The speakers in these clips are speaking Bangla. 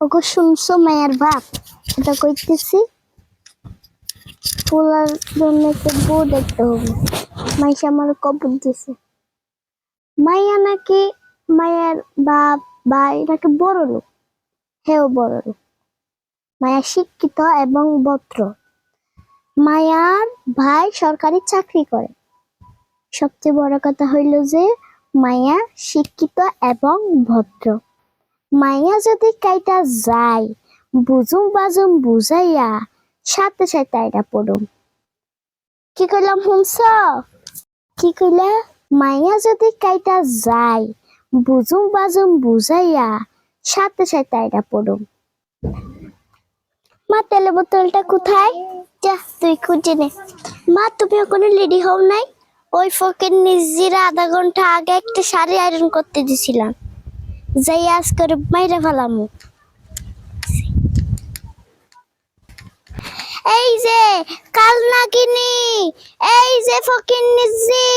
ওগো, শুনছো মায়ের বাপ? এটা কইতেছি, পোলার জন্য একটা দেখতে হবে। মাইসা আমার কবর দিছে। মাইয়া নাকি মায়ের বাপ, ভাই, নাকি বড় লোক? হেও বড় লোক। মায়া শিক্ষিত এবং ভদ্র। মায়ার ভাই সরকারি চাকরি করে। সবচেয়ে বড় কথা হইল যে, মায়া শিক্ষিত এবং ভদ্র। মাইয়া যদি কাইটা যায়, বুঝুম বাজুম বুঝাইয়া সাথে সাথে এটা পড়ুম। কি কইলাম শুনছ কি কইলা? মাইয়া যদি কাইটা যায়, বুঝুম বাজুম বুঝাইয়া সাথে সাথে এটা পড়ুম। মা তেলে বোতলটা কোথায়? যা, তুই খুঁজে নে। মা, তুমি ওখানে রেডি হও নাই? ওই ফকের নিজেরা আধা ঘণ্টা আগে একটা শাড়ি আয়রন করতে দিছিলাম। যাই আজ করে মাইরা ফেলামু। এই যে কাল নাগিনি এই যে ফকির নিজি,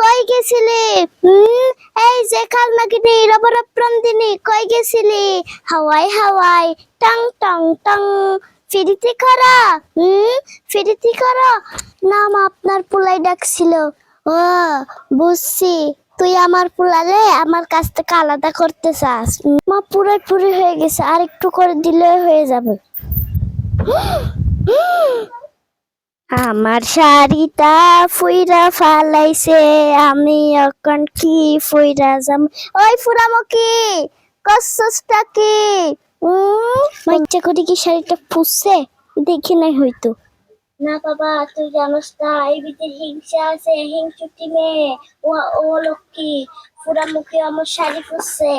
কই গেছিলি? এই যে কাল নাগিনি রবর প্রন্দিনি কই গেছিলি? হাওয়াই হাওয়াই, টং টং টং। ফিরিতি করা, হুম? ফিরিতি করা। নাম আপনার পোলাই ডাকছিল। ও, বুঝছি। তুই আমার পোলালে আমার কাছ থেকে আলাদা করতে চাস। মা পুরাই পুরি হয়ে গেছে, আর একটু করে দিলে হয়ে যাবে। আমার শাড়িটা ফুইরা ফালাইছে, আমি এখন কি ফুইরা যাম? ওই ফুরামকি কসসটা কি? উম মাইচ্চা করে কি শাড়িটা পুষছে? দেখি নাই হয়তো। না বাবা, তুই জানোস না, এই হিংসা আছে মেয়ে ও ও লক্ষ্মী ফুরামুখী আমার শাড়ি পুষছে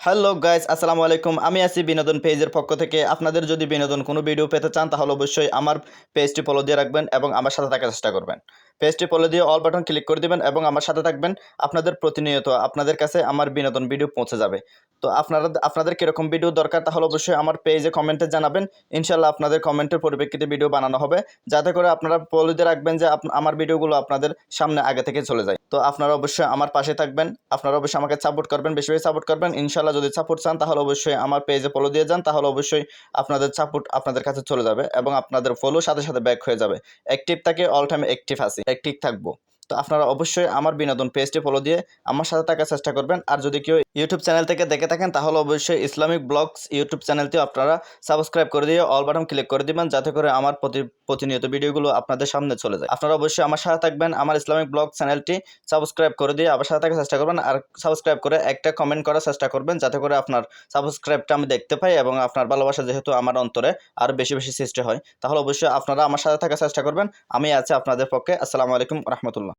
হ্যালো গাইস, আসসালামু আলাইকুম। আমি আছি বিনোদন পেজের পক্ষ থেকে। আপনাদের যদি বিনোদন কোনো ভিডিও পেতে চান, তাহলে অবশ্যই আমার পেজটি ফলো দিয়ে রাখবেন এবং আমার সাথে থাকার চেষ্টা করবেন। পেজটি ফলো দিয়ে অল বাটন ক্লিক করে দিবেন এবং আমার সাথে থাকবেন আপনাদের প্রতিনিয়ত। আপনাদের কাছে আমার বিনোদন ভিডিও পৌঁছে যাবে। তো আপনারা, আপনাদের কীরকম ভিডিও দরকার তাহলে অবশ্যই আমার পেজে কমেন্টে জানাবেন। ইনশাল্লাহ আপনাদের কমেন্টের পরিপ্রেক্ষিতে ভিডিও বানানো হবে। যাতে করে আপনারা দিয়ে রাখবেন যে আমার ভিডিওগুলো আপনাদের সামনে আগে থেকে চলে যায়। তো আপনারা অবশ্যই আমার পাশে থাকবেন। আপনারা অবশ্যই আমাকে সাপোর্ট করবেন, বেশি বেশি সাপোর্ট করবেন। ইনশাল্লাহ যদি সাপোর্ট চান তাহলে অবশ্যই আমার পেজে ফলো দিয়ে যান। তাহলে অবশ্যই আপনাদের সাপোর্ট আপনাদের কাছে চলে যাবে এবং আপনাদের ফলো সাথে সাথে ব্যাক হয়ে যাবে। অ্যাক্টিভ থাকে অল টাইম অ্যাক্টিভ আছি। অ্যাক্টিভ থাকব। তো আপনারা অবশ্যই আমার বিনোদন পেজটি ফলো দিয়ে আমার সাথে থাকার চেষ্টা করবেন। আর যদি কেউ ইউটিউব চ্যানেল থেকে দেখে থাকেন, তাহলে অবশ্যই ইসলামিক ব্লগস ইউটিউব চ্যানেলটিও আপনারা সাবস্ক্রাইব করে দিয়ে অল বাটন ক্লিক করে দিবেন, যাতে করে আমার প্রতি, প্রতিনিয়ত ভিডিওগুলো আপনাদের সামনে চলে যায়। আপনারা অবশ্যই আমার সাথে থাকবেন, আমার ইসলামিক ব্লগ চ্যানেলটি সাবস্ক্রাইব করে দিয়ে আমার সাথে থাকার চেষ্টা করবেন, আর সাবস্ক্রাইব করে একটা কমেন্ট করার চেষ্টা করবেন, যাতে করে আপনার সাবস্ক্রাইবটা আমি দেখতে পাই এবং আপনার ভালোবাসা যেহেতু আমার অন্তরে আরও বেশি বেশি সৃষ্টি হয়, তাহলে অবশ্যই আপনারা আমার সাথে থাকার চেষ্টা করবেন, আমি আছি আপনাদের পক্ষে। আসসালামু আলাইকুম রহমতুল্লাহ।